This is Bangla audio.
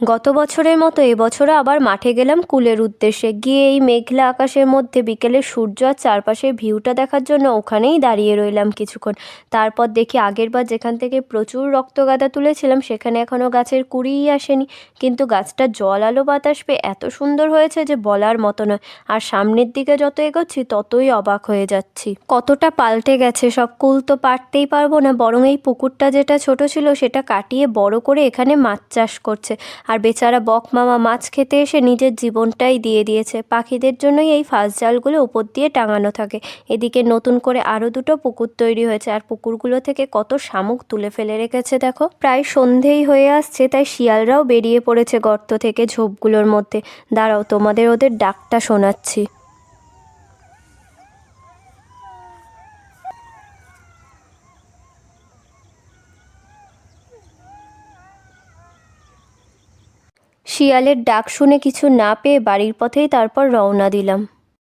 গত বছরের মতো এবছরও আবার মাঠে গেলাম কুলের উদ্দেশ্যে। গিয়ে এই মেঘলা আকাশের মধ্যে বিকেলে সূর্য আর চারপাশের ভিউটা দেখার জন্য ওখানেই দাঁড়িয়ে রইলাম কিছুক্ষণ। তারপর দেখি আগের বার যেখান থেকে প্রচুর রক্তগাঁদা তুলেছিলাম, সেখানে এখনও গাছের কুড়িই আসেনি। কিন্তু গাছটা জল আলো বাতাস পেয়ে এত সুন্দর হয়েছে যে বলার মতো নয়। আর সামনের দিকে যত এগোচ্ছি, ততই অবাক হয়ে যাচ্ছি। কতটা পাল্টে গেছে সব, কুল তো পারতেই পারব না। বরং এই পুকুরটা যেটা ছোট ছিল, সেটা কাটিয়ে বড় করে এখানে মাছ চাষ করছে। আর বেচারা বক মামা মাছ খেতে এসে নিজের জীবনটাই দিয়ে দিয়েছে। পাখিদের জন্যই এই ফাঁস জালগুলো উপর দিয়ে টাঙানো থাকে। এদিকে নতুন করে আরও দুটো পুকুর তৈরি হয়েছে। আর পুকুরগুলো থেকে কত শামুক তুলে ফেলে রেখেছে দেখো। প্রায় সন্ধেই হয়ে আসছে, তাই শিয়ালরাও বেরিয়ে পড়েছে গর্ত থেকে ঝোপগুলোর মধ্যে। দাঁড়াও, তোমাদের ওদের ডাকটা শোনাচ্ছি। শিয়ালের ডাক শুনে কিছু না পেয়ে বাড়ির পথেই তারপর রওনা দিলাম।